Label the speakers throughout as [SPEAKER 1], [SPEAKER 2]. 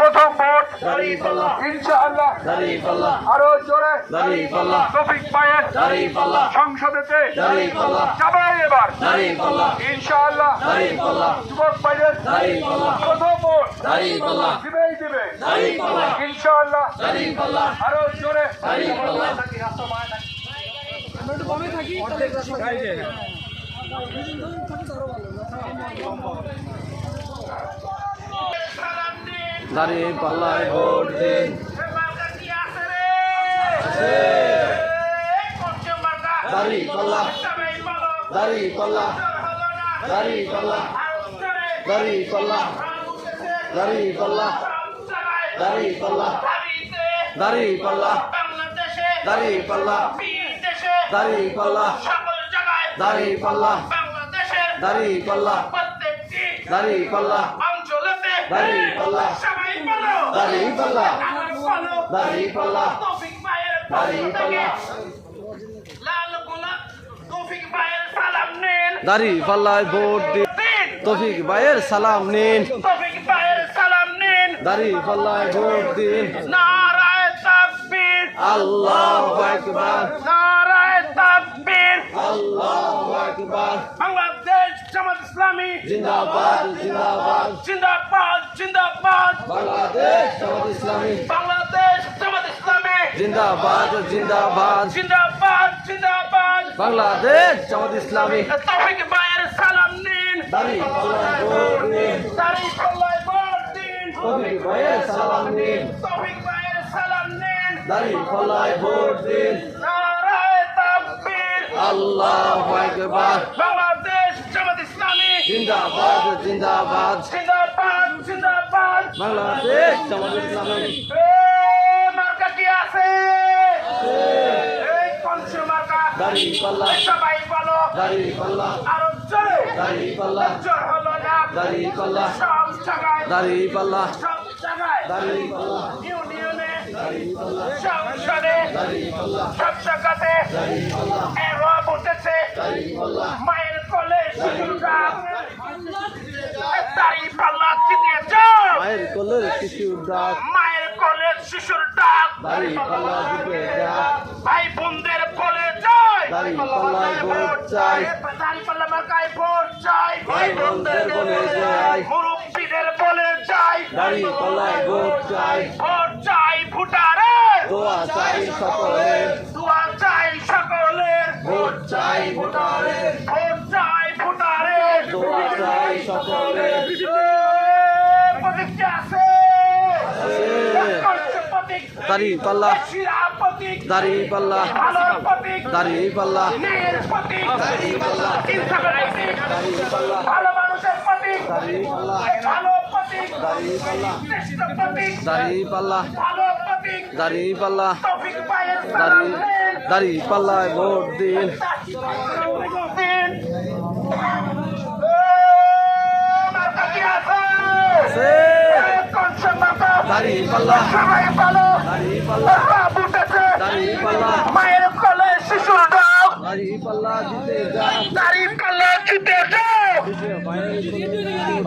[SPEAKER 1] প্রথম ভোট ইনশাআল্লাহ আরও জোরে
[SPEAKER 2] দাড়ি পাল্লা
[SPEAKER 1] সংসদেতে
[SPEAKER 2] দাড়ি পাল্লা
[SPEAKER 1] যাবে এবার ইনশাআল্লাহ যুবক প্রথম ভোট দিবেই দিবে ইনশাআল্লাহ
[SPEAKER 2] দাড়ি পাল্লা
[SPEAKER 1] আরও জোরে
[SPEAKER 2] পাল্লা দাড়ি পাল্লায় ভোট দিন দাড়ি পাল্লা দাড়ি পাল্লা দাড়ি পাল্লা দাড়ি পাল্লা দাড়ি পাল্লা দাড়ি পাল্লা দাড়ি পাল্লা দাড়ি পাল্লা দাড়ি পাল্লা দাড়ি পাল্লা। দাড়ি পাল্লা। দাড়ি পাল্লা। দাড়ি পাল্লা। দাড়ি পাল্লা। দাড়ি পাল্লা। দাড়ি পাল্লা দাড়ি পাল্লায় ভোট দিন। তফিক ভাইয়ের সালাম নিন। দাড়ি পাল্লায় ভোট দিন। আল্লাহ আকবার।
[SPEAKER 3] নারায় বাংলাদেশ জামাত ইসলামী।
[SPEAKER 2] জিন্দাবাদ জিন্দাবাদ।
[SPEAKER 3] জিন্দাবাদ জিন্দাবাদ।
[SPEAKER 2] বাংলাদেশ জামাত ইসলামী।
[SPEAKER 3] বাংলাদেশ জামাত ইসলামী।
[SPEAKER 2] জিন্দাবাদ জিন্দাবাদ।
[SPEAKER 3] জিন্দাবাদ জিন্দাবাদ।
[SPEAKER 2] বাংলাদেশ জামাত ইসলামী।
[SPEAKER 3] তৌফিক ভাইয়ের সালাম নিন।
[SPEAKER 2] দাড়ি পাল্লায় ভোট দিন।
[SPEAKER 3] দাড়ি পাল্লায় ভোট দিন।
[SPEAKER 2] তফিক ভাইয়ের সালাম নিন।
[SPEAKER 3] তৌফিক ভাইয়ের সালাম নিন।
[SPEAKER 2] দাড়ি পাল্লায় ভোট দিন। আল্লাহ আকবার।
[SPEAKER 3] বাংলাদেশ জামাত ইসলামী।
[SPEAKER 2] জিন্দাবাদ জিন্দাবাদ।
[SPEAKER 3] জিন্দাবাদ জিন্দাবাদ।
[SPEAKER 2] বাংলাদেশ জামাত ইসলামী।
[SPEAKER 3] মার্কা কি আছে? এই কনসে মার্কা।
[SPEAKER 2] দাড়ি পাল্লা।
[SPEAKER 3] সবাই বলো।
[SPEAKER 2] দাড়ি পাল্লা।
[SPEAKER 3] আরও জোরে।
[SPEAKER 2] দাড়ি পাল্লা।
[SPEAKER 3] জোর হলো না।
[SPEAKER 2] দাড়ি পাল্লা।
[SPEAKER 3] সব জায়গায়।
[SPEAKER 2] দাড়ি পাল্লা।
[SPEAKER 3] সব জায়গায়।
[SPEAKER 2] দাড়ি পাল্লা।
[SPEAKER 3] ইউনিয়নে।
[SPEAKER 2] দাড়ি পাল্লা।
[SPEAKER 3] সংসদে।
[SPEAKER 2] দাড়ি পাল্লা।
[SPEAKER 3] সব জায়গাতে।
[SPEAKER 2] দাড়ি পাল্লা
[SPEAKER 3] এরব উঠেছে
[SPEAKER 2] দাড়ি পাল্লা
[SPEAKER 3] মায়ের কোলে শিশুরা দাড়ি পাল্লা চিনিয়ে যাও
[SPEAKER 2] মায়ের কোলের কিছু ডাক
[SPEAKER 3] মায়ের কোলে শিশুর ডাক
[SPEAKER 2] দাড়ি পাল্লা
[SPEAKER 3] ভাই বোনদের কোলে যায়।
[SPEAKER 2] দাড়ি পাল্লায় ভোট চাই।
[SPEAKER 3] দাড়ি পাল্লা মার্কায় ভোট চাই।
[SPEAKER 2] ভাই বোনদের কোলে যাই
[SPEAKER 3] মুরব্বীদের বলে যাই
[SPEAKER 2] দাড়ি পাল্লায় ভোট চাই।
[SPEAKER 3] ভোট চাই ভোটারে।
[SPEAKER 2] দোয়া চাই সকলের
[SPEAKER 3] দোয়া চাই সকলের
[SPEAKER 2] ভোট চাই ভোটারের
[SPEAKER 3] ভোট চাই ভোটারে
[SPEAKER 2] দোয়া চাই সকলের
[SPEAKER 3] প্রতীকটা আছে
[SPEAKER 2] আছে।
[SPEAKER 3] প্রতীক
[SPEAKER 2] দাড়ি পাল্লা দাড়ি পাল্লা দাড়ি পাল্লা দাড়ি পাল্লা দাড়ি পাল্লা দাড়ি পাল্লা দাড়ি পাল্লা দাড়ি পাল্লা দাড়ি পাল্লা দাড়ি দাড়ি পাল্লায় ভোট দিন। দাড়ি পাল্লা
[SPEAKER 3] সবাই ভালো
[SPEAKER 2] দাড়ি পাল্লা
[SPEAKER 3] রাব উঠেছে।
[SPEAKER 2] দাড়ি পাল্লা
[SPEAKER 3] মায়ের কোলে শিশুর ডাক
[SPEAKER 2] দাড়ি পাল্লা দিতে যান
[SPEAKER 3] দাড়ি পাল্লা জিতে যাও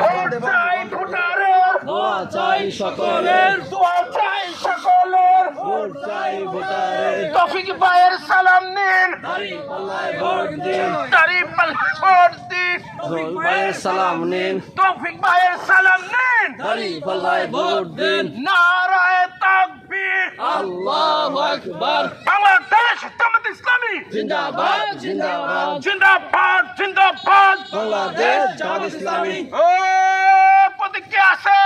[SPEAKER 3] ভোট চাই ভোটারের।
[SPEAKER 2] দোয়া চাই সকলের।
[SPEAKER 3] দোয়া চাই সকলের।
[SPEAKER 2] ভোট চাই ভোটারের।
[SPEAKER 3] তফিক ভাইয়ের সালাম নিন।
[SPEAKER 2] দাড়ি ভোট দিন।
[SPEAKER 3] দাড়ি ভোট দিন।
[SPEAKER 2] জল ভাইয়ের সালাম নিন।
[SPEAKER 3] তৌফিক ভাইয়ের সালাম নিন।
[SPEAKER 2] দাড়ি ভোট দিন।
[SPEAKER 3] নারায় তাকবীর।
[SPEAKER 2] আল্লাহ আকবার। জিন্দাবাদ জিন্দাবাদ।
[SPEAKER 3] জিন্দাবাদ জিন্দাবাদ।
[SPEAKER 2] বাংলাদেশ জামাত ইসলামী।
[SPEAKER 3] ও প্রতীক কি আছে?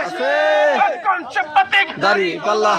[SPEAKER 2] আছে।
[SPEAKER 3] কনসে প্রতীক?
[SPEAKER 2] দাড়ি পাল্লা।